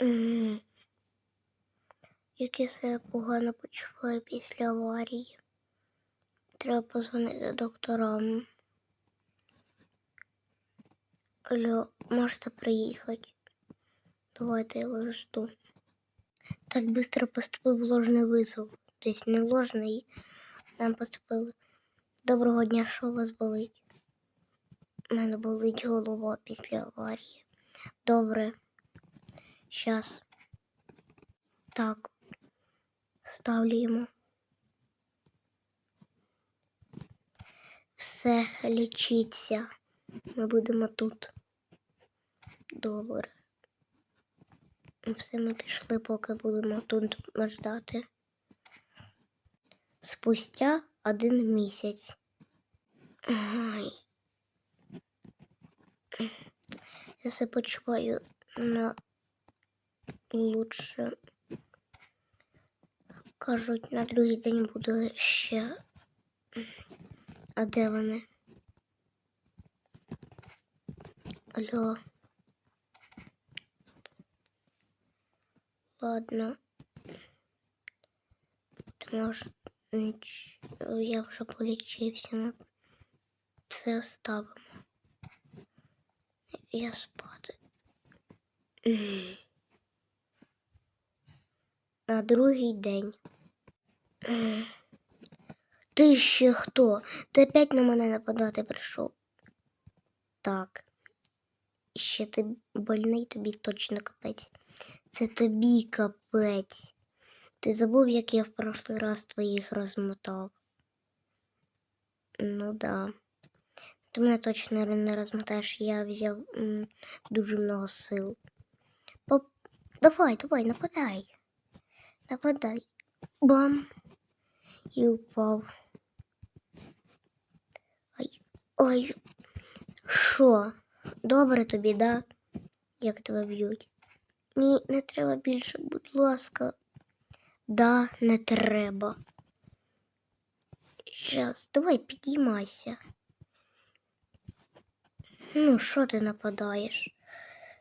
Як я себе погано почуваю після аварії. Треба позвонити докторам. Алло, можете приїхати? Давайте я вас жду. Так быстро поступив ложний визов. Тобто не ложний, нам поступили. Доброго дня, що у вас болить? У мене болить голова після аварії. Добре. Щас. Так. Ставлю йому. Все, лічіться. Ми будемо тут. Добре. Все, ми пішли, поки будемо тут ждати. Спустя один місяць. Ай. Я себе почуваю на лучше. Кажуть, на другий день буде ще. А де вони? Алло. Ладно. Може, я вже полічився. Це оставимо. Я спати. На другий день. Ти ще хто? Ти опять на мене нападати прийшов? Так. Ще ти больний, тобі точно капець. Це тобі капець. Ти забув, як я в прошлий раз твоїх розмотав? Ну да. Ти мене точно не розмотаєш, я взяв м, дуже много сил. Поп... Давай, давай, нападай. Нападай. Бам. І упав. Ай. Ой. Що? Добре тобі, да? Як тебе б'ють? Ні, не треба більше, будь ласка. Да, не треба. Щас, давай підіймайся. Ну, що ти нападаєш?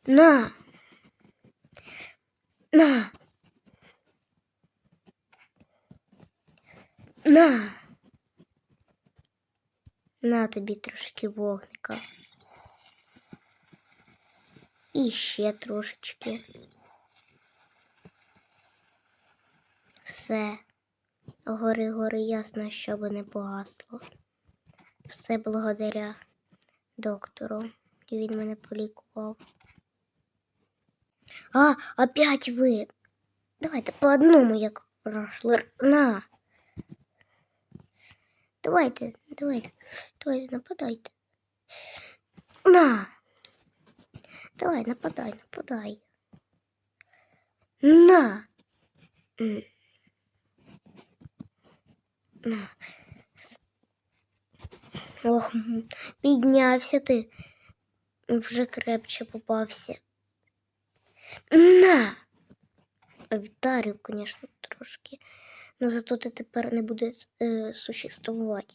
На. На. На. На тобі трошки вогника. І ще трошечки. Все. Гори гори ясно, щоб не погасло. Все благодаря доктору. І він мене полікував. А, опять ви. Давайте по одному, як прошлый. На. Давайте, давайте, давайте, нападайте. На. Давай, нападай, нападай. На. На. Ох, піднявся ти. Вже крепче попався. На! Вдарив, звісно, трошки. Но зато ти тепер не буде е, существувати.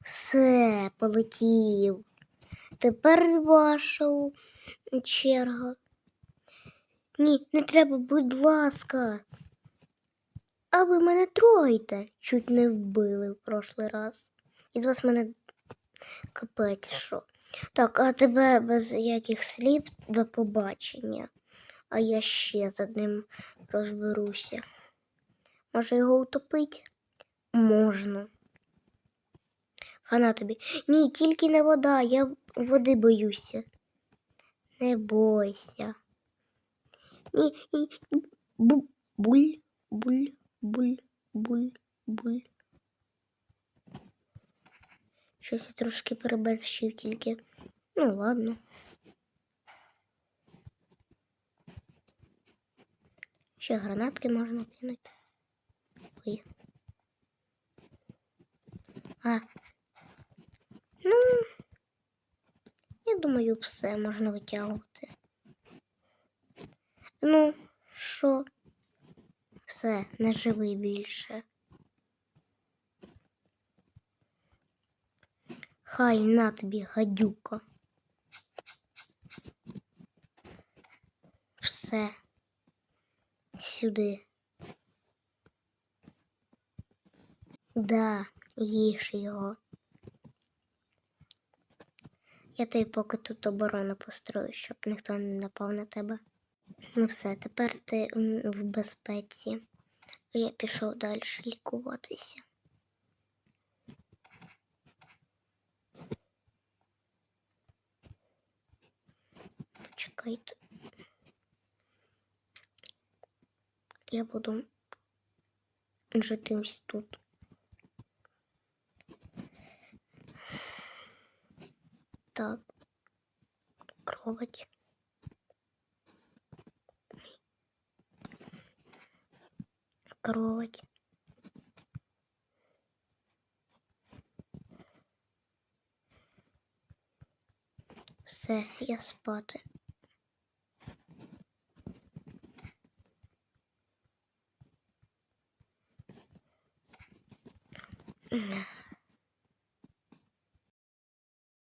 Все, полетів. Тепер ваша черга. Ні, не треба, будь ласка. А ви мене трогаєте. Чуть не вбили в прошлий раз. Із вас мене капець що. Так, а тебе без яких слів до побачення. А я ще з одним розберуся. Може його утопить? Можна. Хана тобі. Ні, тільки не вода, я води боюся. Не бойся. Ні, ні. Бу, буль, буль, буль, буль, буль. Щось я трошки переборщив тільки. Ну, ладно. Ще гранатки можна кинути. Ой. А. Ну, я думаю, все можна витягувати. Ну, що? Все, не живий більше. Хай на тобі гадюка. Все. Сюди. Да, їж його. Я тобі поки тут оборону построю, щоб ніхто не напав на тебе. Ну все, тепер ти в безпеці. Я пішов далі лікуватися. Почекайте. Я буду жити ось тут. Так. Кровать. Кровать. Все, я спати. М.